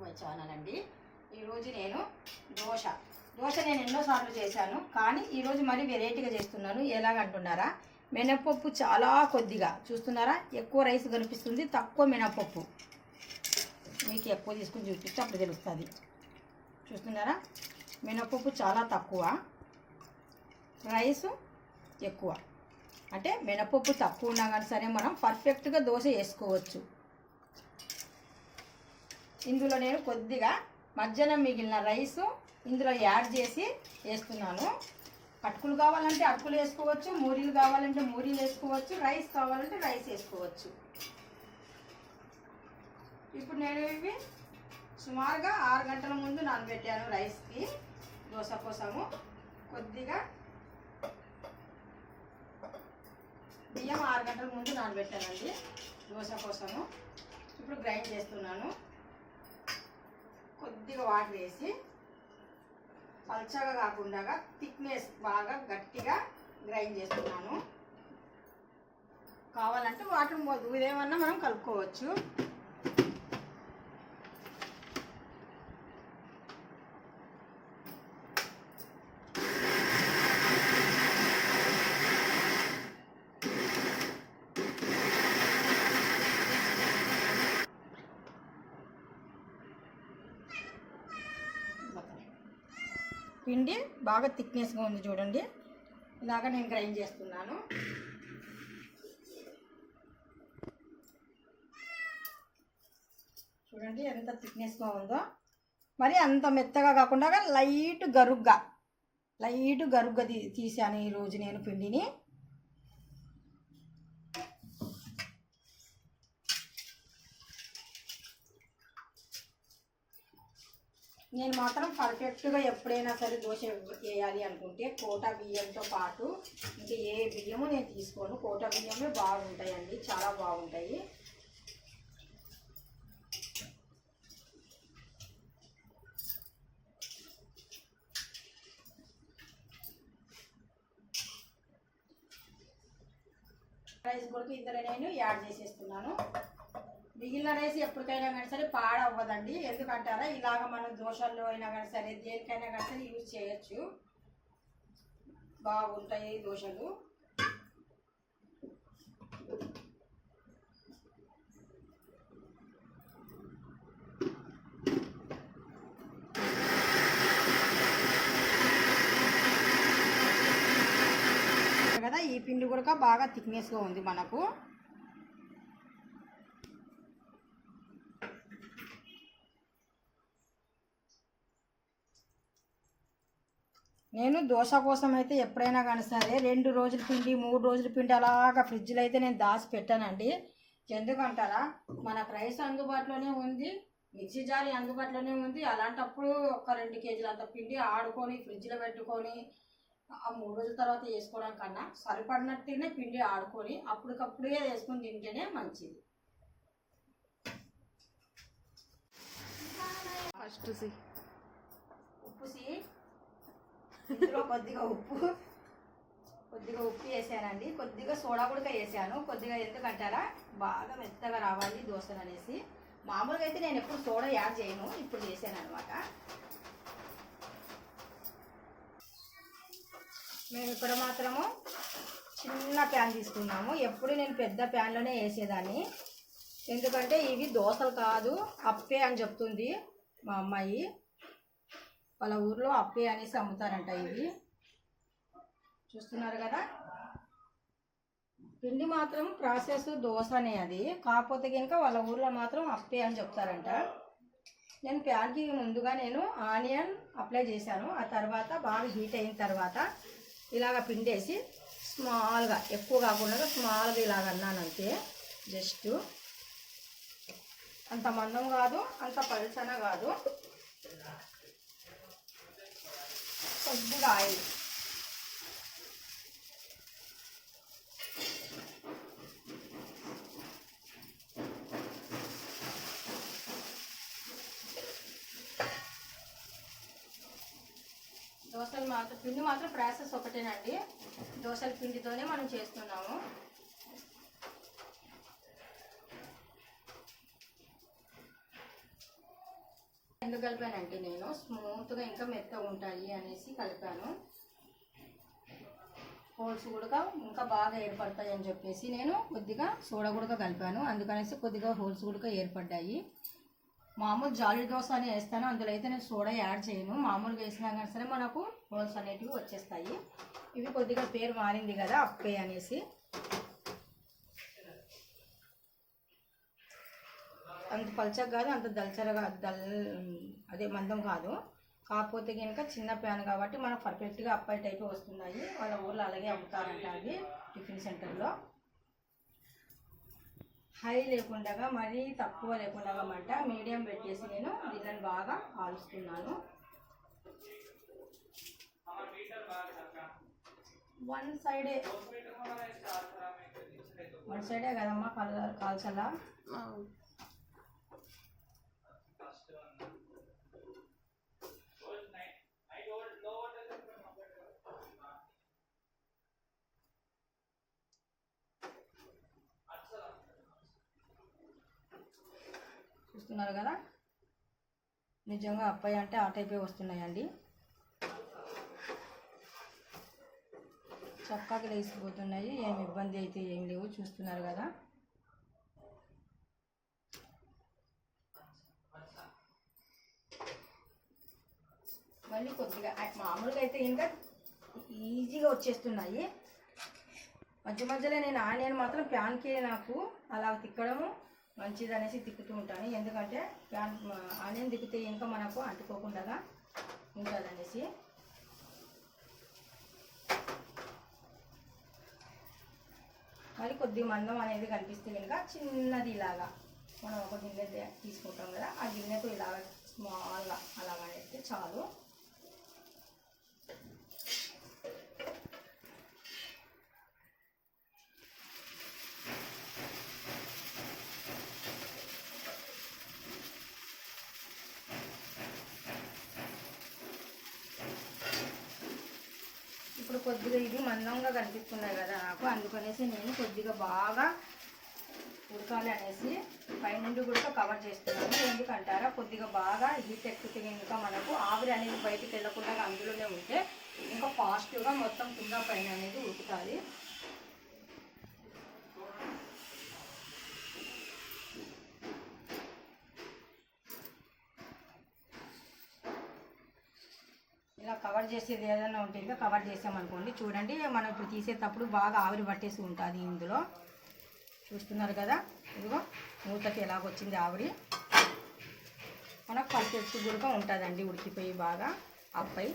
My channel అండి ఈరోజు నేను దోశ. దోశ నేను ఎన్నోసార్లు చేశాను కానీ ఈరోజు మరీ వెరైటీగా చేస్తున్నాను. ఎలాగంటున్నారా? మినపప్పు చాలా కొద్దిగా. చూస్తున్నారా? ఎక్కువ రైస్ కనిపిస్తుంది తక్కువ మినపప్పు. మీకు ఎక్కువ తీసుకుని చూపిస్తే అప్పుడు తెలుస్తుంది. చూస్తున్నారా? మినపప్పు చాలా తక్కువ. రైస్ ఎక్కువ. అంటే మినపప్పు తక్కువ ఉన్నా కానీ సరే మనం పర్ఫెక్ట్గా దోశ వేసుకోవచ్చు. ఇందులో నేను కొద్దిగా మధ్యాహ్నం మిగిలిన రైస్ ఇందులో యాడ్ చేసి వేస్తున్నాను. అటుకులు కావాలంటే అటుకులు వేసుకోవచ్చు మూరీలు కావాలంటే మూరీలు వేసుకోవచ్చు రైస్ కావాలంటే రైస్ వేసుకోవచ్చు. ఇప్పుడు నేను ఇవి సుమారుగా ఆరు గంటల ముందు నానబెట్టాను రైస్కి దోశ కోసము. కొద్దిగా బియ్యం ఆరు గంటల ముందు నానబెట్టానండి దోశ కోసము. ఇప్పుడు గ్రైండ్ చేస్తున్నాను. కొద్దిగా వాటర్ వేసి పల్చగా కాకుండా థిక్నెస్ బాగా గట్టిగా గ్రైండ్ చేస్తున్నాను. కావాలంటే వాటర్ ఇదేమన్నా మనం కలుపుకోవచ్చు. పిండి బాగా థిక్నెస్గా ఉంది చూడండి. ఇలాగా నేను గ్రైండ్ చేస్తున్నాను. చూడండి ఎంత థిక్నెస్గా ఉందో. మరి అంత మెత్తగా కాకుండా లైట్ గరుగ్గా లైట్ గరుగ్గా తీ తీసాను ఈరోజు నేను పిండిని. నేను మాత్రం పర్ఫెక్ట్గా ఎప్పుడైనా సరే దోశ వేయాలి అనుకుంటే కోట బియ్యంతో పాటు ఇంకా ఏ బియ్యము నేను తీసుకోను. కోట బియ్యమే బాగుంటాయండి చాలా బాగుంటాయి. రైస్ బుల్కి ఇందులో నేను యాడ్ చేసేస్తున్నాను. మిగిలిన ఎప్పటికైనా కానీ సరే పాడవ్వదండి. ఎందుకంటారా? ఇలాగ మనం దోశల్లో అయినా కానీ సరే దేనికైనా కానీ సరే యూజ్ చేయొచ్చు. బాగుంటాయి దోశలు కదా ఈ పిండి కూడా బాగా థిక్నెస్గా ఉంది మనకు. నేను దోశ కోసం అయితే ఎప్పుడైనా కానీ సరే రెండు రోజుల పిండి మూడు రోజుల పిండి అలాగా ఫ్రిడ్జ్లో అయితే నేను దాచి పెట్టానండి. ఎందుకంటారా? మనకు రైస్ అందుబాటులోనే ఉంది మిక్సీ జారి అందుబాటులోనే ఉంది. అలాంటప్పుడు ఒక రెండు కేజీలంత పిండి ఆడుకొని ఫ్రిడ్జ్లో పెట్టుకొని ఆ మూడు రోజుల తర్వాత వేసుకోవడం కన్నా సరిపడినట్టుగానే పిండి ఆడుకొని అప్పటికప్పుడే వేసుకొని తింటేనే మంచిది. ఫస్ట్ సి. ఉప్పు సి. కొద్దిగా ఉప్పు. కొద్దిగా ఉప్పు వేసానండి. కొద్దిగా సోడా కూడా వేసాను. కొద్దిగా ఎందుకంటారా? బాగా మెత్తగా రావాలి దోశలు అనేసి. మామూలుగా అయితే నేను ఎప్పుడు సోడా యాడ్ చేయను. ఇప్పుడు చేశాను అనమాట మేము ఇక్కడ మాత్రము చిన్న ప్యాన్ తీసుకున్నాము. ఎప్పుడు నేను పెద్ద ప్యాన్లోనే వేసేదాన్ని. ఎందుకంటే ఇవి దోశలు కాదు అప్పే అని చెప్తుంది మా అమ్మాయి. వాళ్ళ ఊర్లో అప్పే అనేసి అమ్ముతారంట ఇవి. చూస్తున్నారు కదా? పిండి మాత్రం ప్రాసెస్ దోశ అనే అది. కాకపోతే కనుక వాళ్ళ ఊర్లో మాత్రం అప్పే అని చెప్తారంట. నేను ప్యాన్కి ముందుగా నేను ఆనియన్ అప్లై చేశాను. ఆ తర్వాత బాగా హీట్ అయిన తర్వాత ఇలాగ పిండేసి స్మాల్గా ఎక్కువ కాకుండా స్మాల్గా ఇలాగ అన్నాను అంతే. జస్ట్ అంత మందం కాదు అంత పలుచన కాదు. కొద్దిగా ఆయిల్ దోశలు మాత్రం పిండి మాత్రం ప్రాసెస్ ఒకటేనండి. దోశల పిండితోనే మనం చేస్తున్నాము. ఎందుకు కలిపానంటే నేను. స్మూత్గా ఇంకా మెత్తగా ఉంటాయి అనేసి కలిపాను. హోల్స్ కూడా ఇంకా బాగా ఏర్పడతాయి అని చెప్పేసి నేను కొద్దిగా సోడా కూడా కలిపాను. అందుకనేసి కొద్దిగా హోల్స్ కూడా ఏర్పడ్డాయి. మామూలు జాలి దోశ అని వేస్తాను. అందులో అయితే నేను సోడా యాడ్ చేయను. మామూలుగా వేసినా కానీ సరే మనకు హోల్స్ అనేటివి వచ్చేస్తాయి. ఇవి కొద్దిగా పేరు మారింది కదా అప్పే అనేసి. అంత పల్చగా కాదు అంత దల్చరగా దల్ అదే మందం కాదు. కాకపోతే కనుక చిన్న ప్యాన్ కాబట్టి మనకు పర్ఫెక్ట్గా అప్పాయి టైప్ వస్తున్నాయి. వాళ్ళ ఊర్లో అలాగే అమ్ముతారంట అవి టిఫిన్ సెంటర్లో. హై లేకుండా మరీ తక్కువ లేకుండా అన్నమాట. మీడియం పెట్టేసి నేను దీన్ని బాగా కాలుస్తున్నాను. వన్ సైడే. వన్ సైడే కదమ్మా కాల్ కాల్చలా చూస్తున్నారు కదా? నిజంగా అప్పయ్య అంటే ఆ టైపే వస్తున్నాయండి. చక్కగా లేసిపోతున్నాయి ఏం ఇబ్బంది అయితే ఏం లేవు. చూస్తున్నారు కదా? మళ్ళీ కొద్దిగా మామూలుగా అయితే ఇంకా ఈజీగా వచ్చేస్తున్నాయి. మధ్య మధ్యలో నేను ఆనియన్ మాత్రం ప్యాన్కి నాకు అలా తిక్కడము. మంచిది అనేసి తిక్కుతూ ఉంటాను. ఎందుకంటే ప్యాన్ ఆనియన్ తిక్కితే ఇంకా మనకు అంటుకోకుండా ఉంటుంది అనేసి మరి కొద్ది మందం అనేది కనిపిస్తే కనుక చిన్నది ఇలాగా మనం ఒక గిన్నె తీసుకుంటాం కదా ఆ గిన్నెకు ఇలాగ స్మాల్గా అలాగా అయితే చాలు. కొద్దిగా ఇది మందంగా కనిపిస్తున్నాయి కదా నాకు. అందుకనేసి నేను కొద్దిగా బాగా ఉడకాలి అనేసి పైనుండి కూడా కవర్ చేస్తున్నాను. ఎందుకంటారా కొద్దిగా బాగా హీట్ ఎక్కితే ఇంకా మనకు ఆవిరి అనేది బయటికి వెళ్ళకుండా అందులోనే ఉంటే ఇంకా ఫాస్ట్గా మొత్తం కింద పైన అనేది ఉడుకుతుంది ఇలా చేసేది ఏదైనా ఉంటే ఇంకా కవర్ చేసామనుకోండి. చూడండి మనం ఇప్పుడు తీసేటప్పుడు బాగా ఆవిరి పట్టేసి ఉంటుంది ఇందులో. చూస్తున్నారు కదా? ఇదిగో మూతకి ఎలాగొచ్చింది ఆవిరి. మనకు పర్ఫెక్ట్ కూడా ఉంటుందండి ఉడికిపోయి బాగా అప్పై.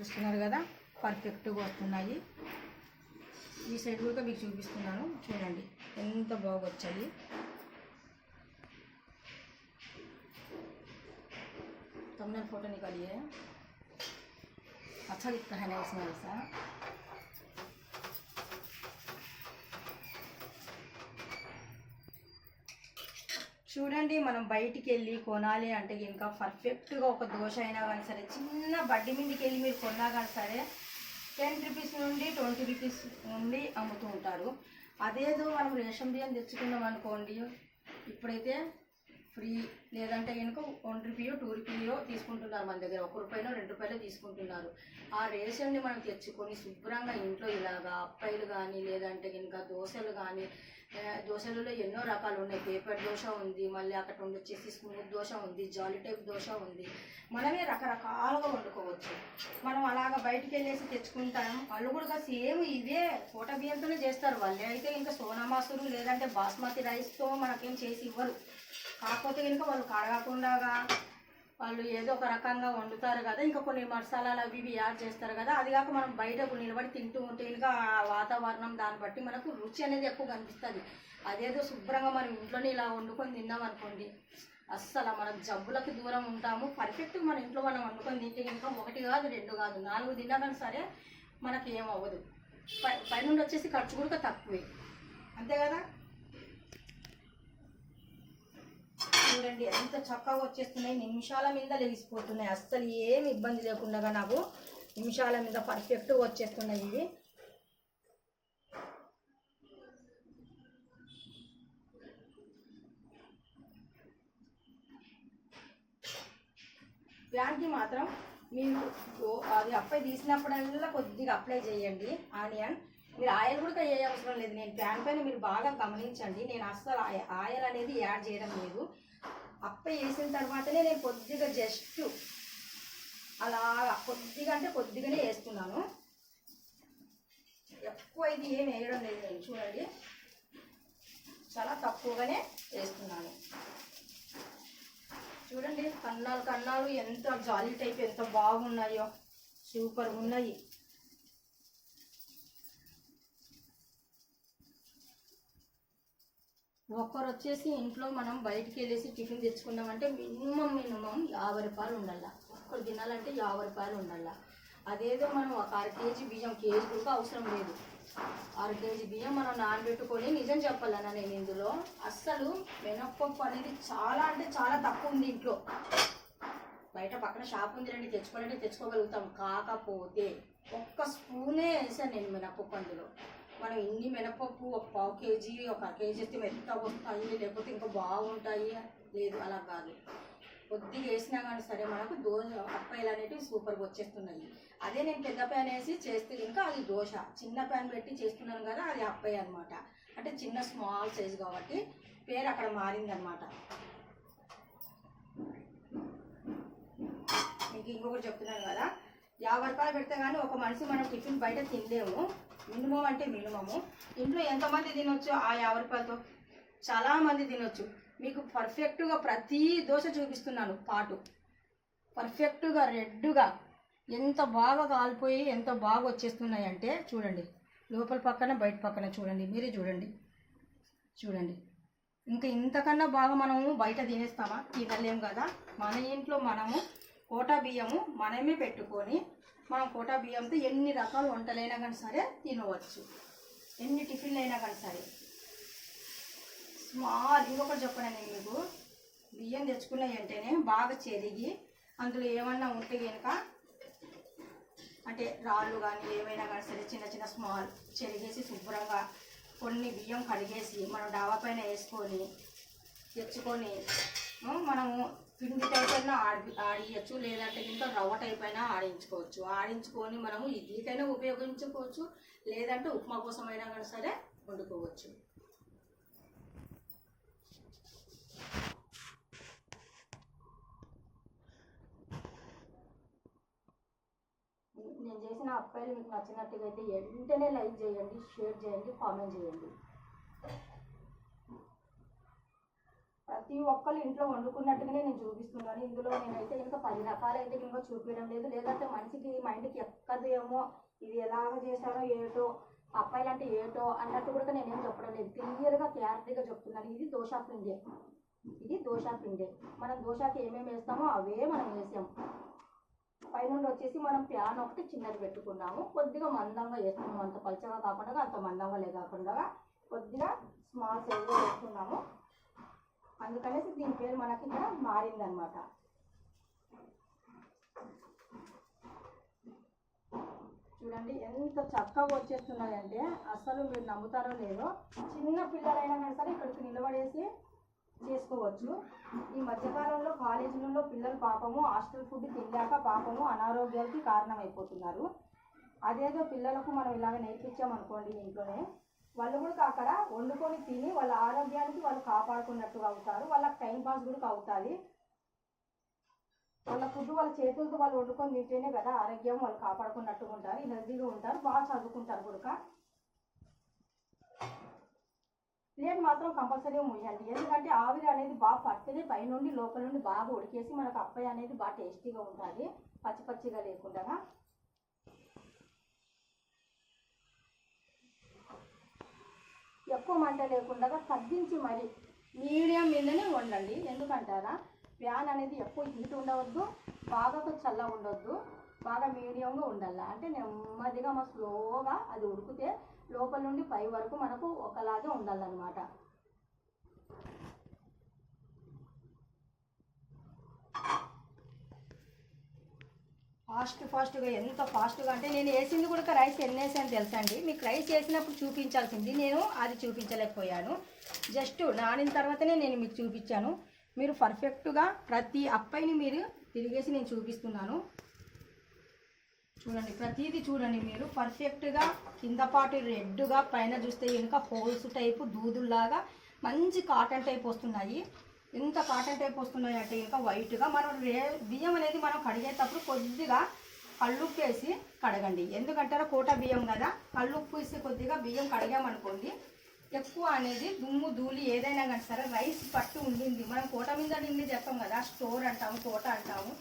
చూస్తున్నారు కదా? పర్ఫెక్ట్గా వస్తున్నాయి. ఈ సైడ్ కూడా మీకు చూపిస్తున్నాను. చూడండి ఎంత బాగా వచ్చాయి तुमने फोटो निकाली है अच्छा दिखता है ना इसमें ऐसा చూడండి మనం బయటికి వెళ్ళి కొనాలి అంటే ఇంకా పర్ఫెక్ట్గా ఒక దోశ అయినా కానీ సరే చిన్న బడ్డి మీదకి వెళ్ళి మీరు కొన్నా కానీ సరే టెన్ రూపీస్ నుండి ట్వంటీ రూపీస్ నుండి అమ్ముతూ ఉంటారు అదేదో మనం రేషన్ బియ్యం తెచ్చుకున్నాం అనుకోండి ఇప్పుడైతే ఫ్రీ లేదంటే కనుక వన్ రూపీయో టూ రూపీయో తీసుకుంటున్నారు మన దగ్గర. ఒక రూపాయలో రెండు రూపాయలు తీసుకుంటున్నారు. ఆ రేషన్ని మనం తెచ్చుకొని శుభ్రంగా ఇంట్లో ఇలాగా అప్పాయిలు కానీ లేదంటే కనుక దోశలు కానీ దోశలలో ఎన్నో రకాలు ఉన్నాయి. పేపర్ దోశ ఉంది మళ్ళీ అక్కడ ఉండొచ్చేసి స్మూత్ దోశ ఉంది జాలీ టైప్ దోశ ఉంది. మనమే రకరకాలుగా వండుకోవచ్చు. మనం అలాగ బయటికి వెళ్ళేసి తెచ్చుకుంటాం. వాళ్ళు కూడా సేమ్ ఇవే కోట బియ్యంతోనే చేస్తారు. వాళ్ళే అయితే ఇంకా సోనా మసూరు లేదంటే బాస్మతి రైస్తో మనకేం చేసి ఇవ్వరు. కాకపోతే కనుక వాళ్ళు కడగకుండా వాళ్ళు ఏదో ఒక రకంగా వండుతారు కదా ఇంకా కొన్ని మసాలాలు అవి ఇవి యాడ్ చేస్తారు కదా అది కాక మనం బయటకు నిలబడి తింటూ ఉంటే ఇంకా ఆ వాతావరణం దాన్ని బట్టి మనకు రుచి అనేది ఎక్కువ కనిపిస్తుంది. అదేదో శుభ్రంగా మనం ఇంట్లోనే ఇలా వండుకొని తిన్నాం అనుకోండి అస్సలు మన జబ్బులకు దూరం ఉంటాము. పర్ఫెక్ట్గా మన ఇంట్లో మనం వండుకొని తింటే ఇంకా ఒకటి కాదు రెండు కాదు నాలుగు తిన్నా కానీ సరే మనకి ఏమవ్వదు. పై పైనుండి వచ్చేసి ఖర్చు కూడా తక్కువే. అంతే కదా? చూడండి ఎంత చక్కగా వచ్చేస్తున్నాయి. నిమిషాల మీద లెగిసిపోతున్నాయి అస్సలు ఏమి ఇబ్బంది లేకుండా నాకు నిమిషాల మీద పర్ఫెక్ట్గా వచ్చేస్తున్నాయి ఇవి. ప్యాన్కి మాత్రం మీరు అది అప్పై తీసినప్పుడల్లా కొద్దిగా అప్లై చేయండి ఆనియన్. మీరు ఆయిల్ కూడా ఏ అవసరం లేదు. నేను ప్యాన్ పైన మీరు బాగా గమనించండి. నేను అస్సలు ఆయిల్ అనేది యాడ్ చేయడం లేదు. అప్ప వేసిన తర్వాతనే నేను కొద్దిగా జస్ట్ అలా కొద్దిగా అంటే కొద్దిగానే వేస్తున్నాను. ఎక్కువ ఇది ఏం వేయడం లేదు నేను చూడండి. చాలా తక్కువగానే వేస్తున్నాను. చూడండి కన్నాలు కన్నాలు ఎంత జాలీ టైప్ ఎంత బాగున్నాయో సూపర్ ఉన్నాయి. ఒక్కరు వచ్చేసి ఇంట్లో మనం బయటికి వెళ్ళేసి టిఫిన్ తెచ్చుకున్నామంటే మినిమం మినిమం యాభై రూపాయలు ఉండాలా. ఒక్కరు తినాలంటే యాభై రూపాయలు ఉండాలా. అదేదో మనం ఒక అర కేజీ బియ్యం కేజీ కూడా అవసరం లేదు. అర కేజీ బియ్యం మనం నానబెట్టుకొని నిజం చెప్పాలన్నా నేను ఇందులో. అస్సలు మినప్పప్పు అనేది చాలా అంటే చాలా తక్కువ ఉంది ఇంట్లో. బయట పక్కన షాప్ ఉంది రండి తెచ్చుకోవాలంటే తెచ్చుకోగలుగుతాం. కాకపోతే ఒక్క స్పూనే వేసాను నేను మినప్పప్పు అందులో. మనం ఇన్ని మినపప్పు ఒక పావు కేజీ ఒక అర కేజీ అయితే మెత్త వస్తాయి లేకపోతే ఇంకా బాగుంటాయి. లేదు అలా కాదు. కొద్దిగా వేసినా కానీ సరే మనకు దోశ అప్పాయిలు అనేటివి సూపర్గా వచ్చేస్తున్నాయి. అదే నేను పెద్ద ప్యాన్ వేసి చేస్తే ఇంకా అది దోశ. చిన్న ప్యాన్ పెట్టి చేస్తున్నాను కదా అది అప్పాయి అనమాట అంటే చిన్న స్మాల్ సైజ్ కాబట్టి పేరు అక్కడ మారిందనమాట మీకు ఇంకొకటి చెప్తున్నాను కదా. యాభై రూపాయలు పెడితే కానీ ఒక మనిషి మనం టిఫిన్ బయట తినలేము. మినిమం అంటే మినిమము. ఇంట్లో ఎంతమంది తినొచ్చు ఆ యాభై రూపాయలతో చాలామంది తినొచ్చు. మీకు పర్ఫెక్ట్గా ప్రతి దోశ చూపిస్తున్నాను పాటు. పర్ఫెక్ట్గా రెడ్గా ఎంత బాగా కాలిపోయి ఎంత బాగా వచ్చేస్తున్నాయి అంటే చూడండి. లోపల పక్కన బయట పక్కన చూడండి. మీరే చూడండి. చూడండి. ఇంకా ఇంతకన్నా బాగా మనము బయట తినేస్తామా? తినలేము కదా. మన ఇంట్లో మనము కోటా బియ్యము మనమే పెట్టుకొని మనం కోటా బియ్యంతో ఎన్ని రకాల వంటలైనా కానీ సరే తినవచ్చు. ఎన్ని టిఫిన్లు అయినా కానీ సరే. స్మాల్ ఇంకొకటి చెప్పాను నేను మీకు? బియ్యం తెచ్చుకున్నాయంటేనే బాగా చెరిగి అందులో ఏమన్నా ఉంటే కనుక అంటే రాళ్ళు కానీ ఏమైనా కానీ సరే చిన్న చిన్న స్మాల్ చెరిగేసి శుభ్రంగా కొన్ని బియ్యం కడిగేసి మనం డాబా పైన వేసుకొని తెచ్చుకొని మనము పిండి టైప్ అయినా ఆడి ఆడియచ్చు లేదంటే ఇంకా రవ్వ టైప్ అయినా ఆడించుకోవచ్చు. ఆడించుకొని మనము ఇడ్లీకైనా ఉపయోగించుకోవచ్చు లేదంటే ఉప్మా కోసం అయినా కానీ సరే వండుకోవచ్చు. నేను చేసిన అప్పాయిలు మీకు నచ్చినట్టుగా అయితే వెంటనే లైక్ చేయండి షేర్ చేయండి కామెంట్ చేయండి. ప్రతి ఒక్కరు ఇంట్లో వండుకున్నట్టుగానే నేను చూపిస్తున్నాను. ఇందులో నేనైతే ఇంకా పది రకాలు అయితే ఇంకా చూపించడం లేదు. లేదంటే మనిషికి మైండ్కి ఎక్కదేమో ఇది ఎలాగ చేశారో ఏటో అప్పాయిలు అంటే ఏటో అన్నట్టు కూడా నేనేం చెప్పడం లేదు. క్లియర్గా క్లారిటీగా చెప్తున్నాను. ఇది దోశ పిండే. ఇది దోశ పిండే. మనం దోశకి ఏమేమి వేస్తామో అవే మనం వేసాం. పైనుండి వచ్చేసి మనం ప్యాన్ ఒకటి చిన్నది పెట్టుకున్నాము. కొద్దిగా మందంగా వేస్తున్నాము అంత పలచగా కాకుండా అంత మందంగా లే కాకుండా కొద్దిగా స్మాల్ సైజ్లో వేస్తున్నాము అందుకనేసి దీని పేరు మనకి ఇక్కడ మారిందనమాట. చూడండి ఎంత చక్కగా వచ్చేస్తున్నాయంటే అసలు మీరు నమ్ముతారో లేదో చిన్న పిల్లలైనా కానీ సరే ఇక్కడికి నిలబడేసి చేసుకోవచ్చు. ఈ మధ్యకాలంలో కాలేజీలలో పిల్లలు పాపము హాస్టల్ ఫుడ్ తిన్నాక పాపము అనారోగ్యాలకి కారణమైపోతున్నారు. అదేదో పిల్లలకు మనం ఇలాగ నేర్పించామనుకోండి ఇంట్లోనే. వాళ్ళు కూడా అక్కడ వండుకొని తిని వాళ్ళ ఆరోగ్యానికి వాళ్ళు కాపాడుకున్నట్టుగా అవుతారు. వాళ్ళకి టైం పాస్ కూడా అవుతుంది. వాళ్ళ ఫుడ్ వాళ్ళ చేతులతో వాళ్ళు వండుకొని తింటేనే కదా ఆరోగ్యం వాళ్ళు కాపాడుకున్నట్టుగా ఉంటారు. హెల్తీగా ఉంటారు. బాగా చదువుకుంటారు కూడా. ప్లేట్ మాత్రం కంపల్సరీ ముయ్యండి. ఎందుకంటే ఆవిరి అనేది బాగా పట్టితే పైనుండి లోపల నుండి బాగా ఉడికేసి మనకు అప్పయ్య అనేది బాగా టేస్టీగా ఉంటుంది. పచ్చి పచ్చిగా లేకుండా. ఎక్కువ మంట లేకుండా తగ్గించి మరి మీడియం మీదనే వండండి. ఎందుకంటారా? ప్యాన్ అనేది ఎక్కువ హీట్ ఉండవద్దు బాగా చల్ల ఉండొద్దు బాగా మీడియంగా ఉండాలి. అంటే నెమ్మదిగా మా స్లోగా అది ఉడికితే లోపల నుండి పై వరకు మనకు ఒకలాగే ఉండాలన్నమాట. ఫాస్ట్ ఫాస్ట్గా ఎంత ఫాస్ట్గా అంటే నేను వేసింది కూడా రైస్ ఎన్ని వేసాను తెలుసా అండి మీకు రైస్ వేసినప్పుడు చూపించాల్సింది. నేను అది చూపించలేకపోయాను. జస్ట్ నానిన తర్వాతనే నేను మీకు చూపించాను. మీరు పర్ఫెక్ట్గా ప్రతి అప్పైని మీరు తిరిగేసి నేను చూపిస్తున్నాను. చూడండి ప్రతిదీ చూడండి మీరు. పర్ఫెక్ట్గా కింద పాటు రెడ్గా పైన చూస్తే వెనుక హోల్స్ టైపు దూదుల్లాగా మంచి కాటన్ టైప్ వస్తున్నాయి. ఇంత కాటన్ టైప్ వస్తున్నాయి అంటే ఇంకా వైట్గా మనం రే బియ్యం అనేది మనం కడిగేటప్పుడు కొద్దిగా కళ్ళుప్పు వేసి కడగండి. ఎందుకంటారా కోట బియ్యం కదా కళ్ళుప్పు వేసి కొద్దిగా బియ్యం కడిగామనుకోండి ఎక్కువ అనేది దుమ్ము ధూళి ఏదైనా కానీ సరే రైస్ పట్టు ఉండింది. మనం కోట మీద నిండి చెప్పాం కదా స్టోర్ అంటాము కోట అంటాము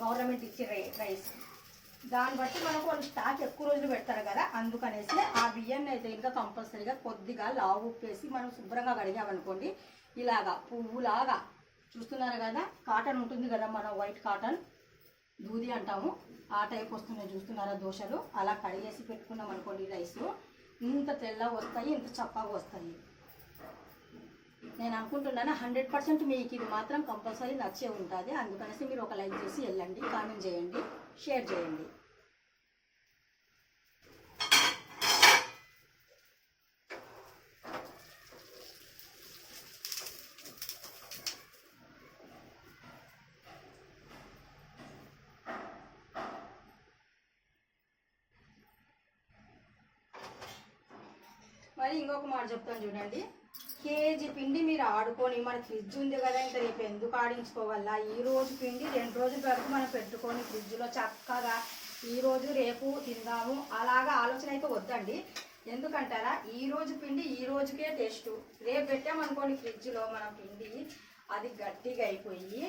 గవర్నమెంట్ ఇచ్చే రై రైస్. దాన్ని బట్టి మనకు వాళ్ళు స్టాక్ ఎక్కువ రోజులు పెడతారు కదా అందుకనేసి ఆ బియ్యాన్ని అయితే ఇంకా కంపల్సరీగా కొద్దిగా లావు ఉప్పేసి మనం శుభ్రంగా కడిగామనుకోండి ఇలాగా పువ్వులాగా చూస్తున్నారు కదా కాటన్ ఉంటుంది కదా మనం వైట్ కాటన్ దూది అంటాము ఆ టైప్ వస్తున్నాయి చూస్తున్నారా దోశలు అలా కడిగేసి పెట్టుకున్నాం అనుకోండి రైస్ ఇంత తెల్లగా వస్తాయి ఇంత చప్పగా వస్తాయి. నేను అనుకుంటున్నాను హండ్రెడ్ పర్సెంట్ మీకు ఇది మాత్రం కంపల్సరీ నచ్చే ఉంటుంది అందుకనేసి మీరు ఒక లైక్ చేసి వెళ్ళండి కామెంట్ చేయండి. షేర్ చేయండి. మరి ఇంకొక మాట చెప్తాను చూడండి. కేజీ పిండి మీరు ఆడుకొని మన ఫ్రిడ్జ్ ఉంది కదా ఇంకా రేపు ఎందుకు ఆడించుకోవాలా? ఈ రోజు పిండి రెండు రోజుల వరకు మనం పెట్టుకొని ఫ్రిడ్జ్లో చక్కగా ఈ రోజు రేపు తిందాము. అలాగా ఆలోచన అయితే వద్దండి. ఎందుకంటారా? ఈ రోజు పిండి ఈ రోజుకే టేస్ట్. రేపు పెట్టామనుకోండి ఫ్రిడ్జ్లో మన పిండి అది గట్టిగా అయిపోయి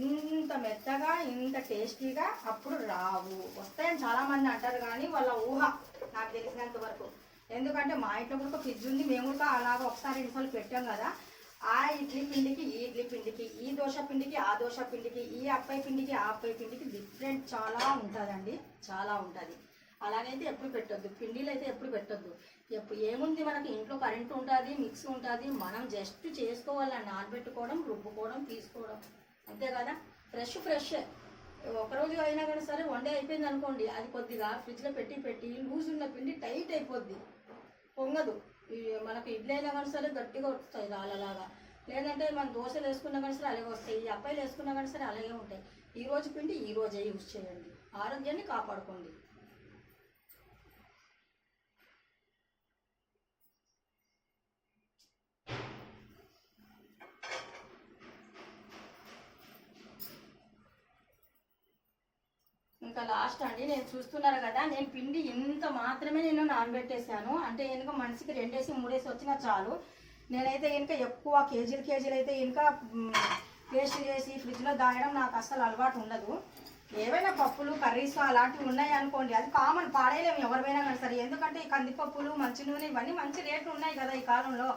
ఇంత మెత్తగా ఇంత టేస్టీగా అప్పుడు రావు. వస్తాయని చాలామంది అంటారు కానీ వాళ్ళ ఊహ నాకు తెలిసినంత వరకు. ఎందుకంటే మా ఇంట్లో కూడా ఒక ఫ్రిడ్జ్ ఉంది మేము కూడా అలాగ ఒకసారి రెండుసార్లు పెట్టాం కదా. ఆ ఇడ్లీ పిండికి ఈ ఇడ్లీ పిండికి ఈ దోశ పిండికి ఆ దోశ పిండికి ఈ అప్పాయి పిండికి ఆ అప్పాయి పిండికి డిఫరెంట్ చాలా ఉంటుందండి చాలా ఉంటుంది. అలాగైతే ఎప్పుడు పెట్టొద్దు పిండిలు అయితే ఎప్పుడు పెట్టొద్దు. ఎప్పుడు ఏముంది మనకి ఇంట్లో కరెంట్ ఉంటుంది మిక్సీ ఉంటుంది మనం జస్ట్ చేసుకోవాలి నానబెట్టుకోవడం రుబ్బుకోవడం తీసుకోవడం. అంతే కదా? ఫ్రెష్ ఫ్రెష్ ఒకరోజు అయినా కానీ సరే వన్ డే అయిపోయింది అనుకోండి అది కొద్దిగా ఫ్రిడ్జ్లో పెట్టి పెట్టి లూజ్ ఉన్న పిండి టైట్ అయిపోద్ది. పొంగదు. మనకు ఇడ్లీ అయినా కానీ సరే గట్టిగా వస్తాయి రాళ్ళలాగా. లేదంటే మనం దోశలు వేసుకున్నా కానీ సరే అలాగే వస్తాయి. ఈ అప్పాయిలు వేసుకున్నా కానీ సరే అలాగే ఉంటాయి. ఈ రోజు పిండి ఈ రోజే యూజ్ చేయండి. ఆరోగ్యాన్ని కాపాడుకోండి. ఇంకా లాస్ట్ అండి. నేను చూస్తున్నారు కదా నేను పిండి ఇంత మాత్రమే నేను నానబెట్టేశాను. అంటే ఇంకా మనిషికి రెండేసి మూడేసి వచ్చినా చాలు. నేనైతే ఇంకా ఎక్కువ కేజీలు కేజీలు అయితే ఇంకా పేస్ట్ చేసి ఫ్రిడ్జ్లో దాయడం నాకు అస్సలు అలవాటు ఉండదు. ఏవైనా పప్పులు కర్రీస్ అలాంటివి ఉన్నాయి అనుకోండి అది కామన్ పాడేయలేము ఎవరివైనా కానీ సరే. ఎందుకంటే ఈ కందిపప్పులు మంచి నూనె ఇవన్నీ మంచి రేట్లు ఉన్నాయి కదా ఈ కాలంలో.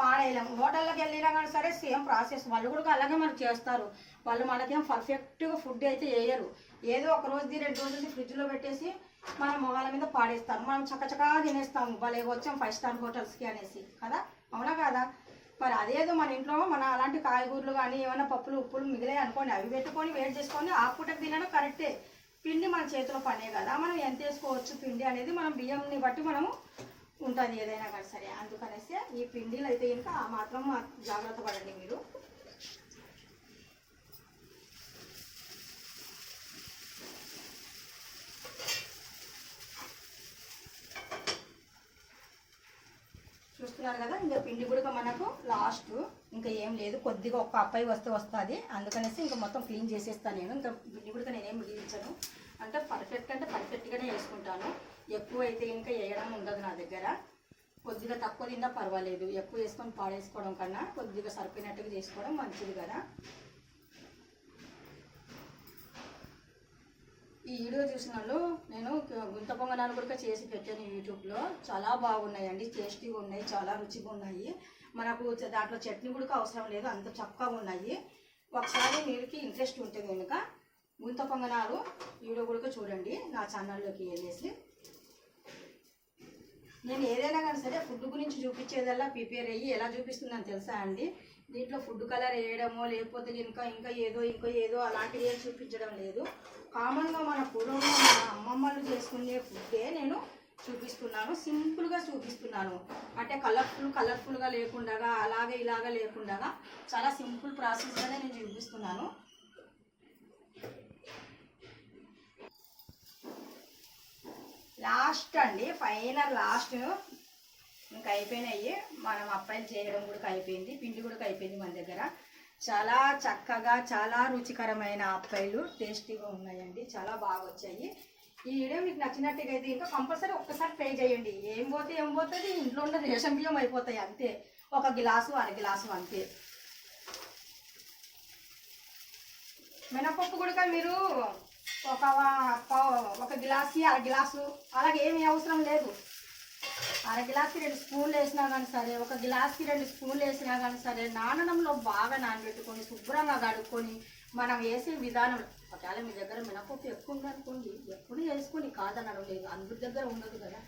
పాడేయలేము. హోటల్లోకి వెళ్ళినా కానీ సరే సేమ్ ప్రాసెస్ వాళ్ళు కూడా అలాగే మనకు చేస్తారు. వాళ్ళు మనకేం పర్ఫెక్ట్గా ఫుడ్ అయితే వేయరు. ఏదో ఒక రోజుది రెండు రోజులది ఫ్రిడ్జ్లో పెట్టేసి మనం మొగాల మీద పాడేస్తారు మనం చక్కచకా తినేస్తాము. భలే వచ్చాం ఫైవ్ స్టార్ హోటల్స్కి అనేసి. కదా? అవునా కదా? మరి అదేదో మన ఇంట్లో మన అలాంటి కాయగూరలు కానీ ఏమైనా పప్పులు ఉప్పులు మిగిలాయి అనుకోండి అవి పెట్టుకొని వేడి చేసుకొని ఆ పూటకు తినడం కరెక్టే పిండి మన చేతిలో పనే కదా. మనం ఎంత వేసుకోవచ్చు పిండి అనేది మనం బియ్యంని బట్టి మనము ఉంటుంది ఏదైనా కానీ సరే. అందుకనేసి ఈ పిండిలు అయితే ఇంకా ఆ మాత్రం జాగ్రత్త పడండి మీరు. చూస్తున్నారు కదా ఇంకా పిండి కూడా మనకు లాస్ట్ ఇంకా ఏం లేదు కొద్దిగా ఒక్క అప్పాయి వస్తే వస్తుంది. అందుకనేసి ఇంకా మొత్తం క్లీన్ చేసేస్తాను నేను. ఇంకా పిండి కూడా నేనేం మిగిలించను అంటే పర్ఫెక్ట్ అంటే పర్ఫెక్ట్గానే వేసుకుంటాను. ఎక్కువ అయితే ఇంకా వేయడం ఉండదు నా దగ్గర. కొద్దిగా తక్కువ తిన్నా పర్వాలేదు. ఎక్కువ వేసుకొని పాడేసుకోవడం కన్నా కొద్దిగా సరిపోయినట్టుగా చేసుకోవడం మంచిది కదా. ఈ వీడియో చూసిన వాళ్ళు నేను గుంత పొంగనాలు కూడా చేసి పెట్టాను యూట్యూబ్లో. చాలా బాగున్నాయండి టేస్టీగా ఉన్నాయి చాలా రుచిగా ఉన్నాయి. మనకు దాంట్లో చట్నీ కూడా అవసరం లేదు అంత చక్కగా ఉన్నాయి. ఒకసారి మీరుకి ఇంట్రెస్ట్ ఉంటుంది కనుక గుంత పొంగనాలు వీడియో కూడా చూడండి నా ఛానల్లోకి వెళ్ళేసి. నేను ఏదైనా కానీ సరే ఫుడ్ గురించి చూపించేదల్లా ప్రిపేర్ అయ్యి ఎలా చూపిస్తుందని తెలుసా అండి? దీంట్లో ఫుడ్ కలర్ వేయడమో లేకపోతే ఇంకా ఇంకా ఏదో ఇంకో ఏదో అలాంటివి ఏం చూపించడం లేదు. కామన్గా మన పూర్వంలో మన అమ్మమ్మలు చేసుకునే ఫుడ్డే నేను చూపిస్తున్నాను. సింపుల్గా చూపిస్తున్నాను. అంటే కలర్ఫుల్ కలర్ఫుల్గా లేకుండా అలాగే ఇలాగా లేకుండా చాలా సింపుల్ ప్రాసెస్గానే నేను చూపిస్తున్నాను. లాస్ట్ అండి ఫైనల్ లాస్ట్ ఇంకా అయిపోయినాయి. మనం అప్పాయిలు చేయడం కూడా అయిపోయింది. పిండి కూడా అయిపోయింది మన దగ్గర. చాలా చక్కగా చాలా రుచికరమైన అప్పాయిలు టేస్టీగా ఉన్నాయండి. చాలా బాగా వచ్చాయి. ఈ వీడియో మీకు నచ్చినట్టుగా అయితే ఇంకా కంపల్సరీ ఒక్కసారి ట్రై చేయండి. ఏం పోతే ఏం పోతుంది? ఇంట్లో ఉన్న రేషన్ బియ్యం అయిపోతాయి అంతే. ఒక గ్లాసు అర గ్లాసు అంతే. మినపప్పు కూడా మీరు ఒక ఒక గ్లాసు అర గ్లాసు అలాగే ఏమీ అవసరం లేదు. అర గ్లాస్కి రెండు స్పూన్లు వేసినా కానీ సరే ఒక గ్లాస్కి రెండు స్పూన్లు వేసినా కానీ సరే నానడంలో బాగా నానబెట్టుకొని శుభ్రంగా కడుక్కొని మనం వేసే విధానం. ఒకవేళ మీ దగ్గర మినపప్పు ఎక్కువ ఉందనుకోండి ఎప్పుడు వేసుకొని కాదనడం లేదు. అందరి దగ్గర ఉండదు కదా.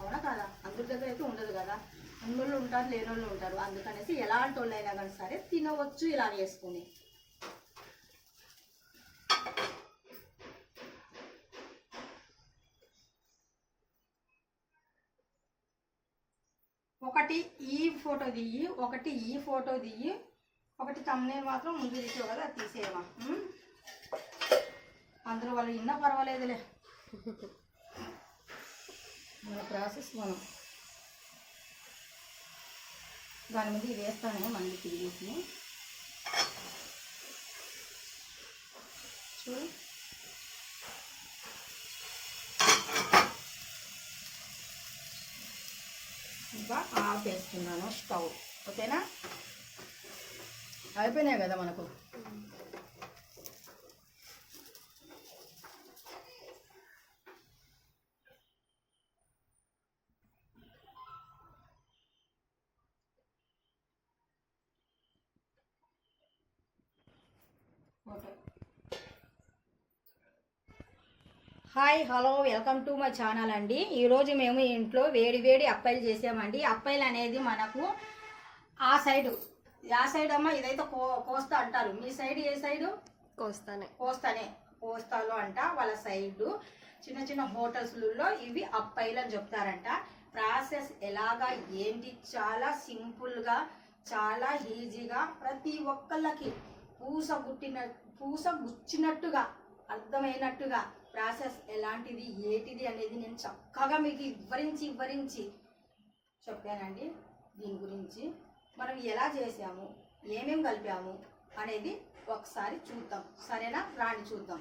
అవునా కదా? అందరి దగ్గర అయితే ఉండదు కదా. ఉన్నోళ్ళు ఉంటారు లేనోళ్ళు ఉంటారు. అందుకనేసి ఎలాంటి వాళ్ళు అయినా కానీ సరే తినవచ్చు ఇలా వేసుకొని. ఒకటి ఈ ఫోటో దియ్యి ఒకటి ఈ ఫోటో దియ్యి ఒకటి తమ్నేల్ మాత్రం ముందు తీసావు కదా అది తీసేయమా వాళ్ళు విన్నా పర్వాలేదులే. మన ప్రాసెస్ మనం. దాని మీద ఇది వేస్తాను మళ్ళీ తిరిగేసి. చూడు. ఇంకా ఆఫ్ చేస్తున్నాను స్టవ్. ఓకేనా? అయిపోయినాయి కదా మనకు? Hi hello welcome to my channel అండి. ఈరోజు మేము ఇంట్లో వేడి వేడి అప్పాయిలు చేసామండి. అప్పాయిలు అనేది మనకు ఆ సైడు ఆ సైడ్ అమ్మ ఇదైతే కో కోస్తా అంటారు. మీ సైడ్ ఏ సైడు? కోస్తానే. కోస్తానే. కోస్తాలో అంట వాళ్ళ సైడు. చిన్న చిన్న హోటల్స్లలో ఇవి అప్పాయిలు అని చెప్తారంట. ప్రాసెస్ ఎలాగా ఏంటి? చాలా సింపుల్గా చాలా ఈజీగా ప్రతి ఒక్కళ్ళకి పూస గుట్టిన పూస గుచ్చినట్టుగా అర్థమైనట్టుగా ప్రాసెస్ ఎలాంటిది ఏటిది అనేది నేను చక్కగా మీకు వివరించి వివరించి చెప్పానండి. దీని గురించి మనం ఎలా చేసాము ఏమేమి కలిపాము అనేది ఒకసారి చూద్దాం. సరేనా? రాణి చూద్దాం.